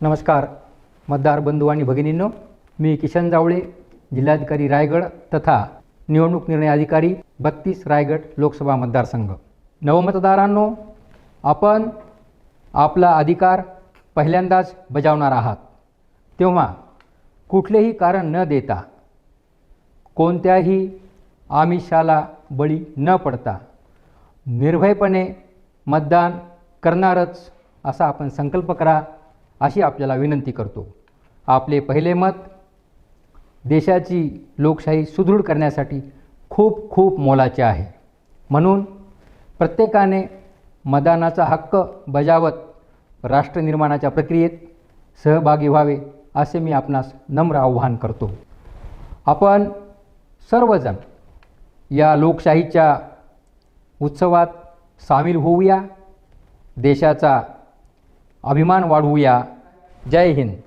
नमस्कार मतदार बंधू आणि भगिनींनो मी किशन जावळे जिल्हाधिकारी रायगड तथा निवडणूक निर्णय अधिकारी बत्तीस रायगड लोकसभा मतदारसंघ. नवमतदारांनो आपण आपला अधिकार पहिल्यांदाच बजावणार आहात. तेव्हा कुठलेही कारण न देता कोणत्याही आमिषाला बळी न पडता निर्भयपणे मतदान करणारच असा आपण संकल्प करा. अशी आपल्याला विनंती करतो. आपले पहिले मत देशाची लोकशाही सुदृढ करण्यासाठी खूप खूप मोलाचे आहे. म्हणून प्रत्येकाने मतदानाचा हक्क बजावत राष्ट्रनिर्माणाच्या प्रक्रियेत सहभागी व्हावे असे मी आपणास नम्र आव्हान करतो. आपण सर्वजण या लोकशाहीच्या उत्सवात सामील होऊया. देशाचा अभिमान वाढवूया. जय हिंद.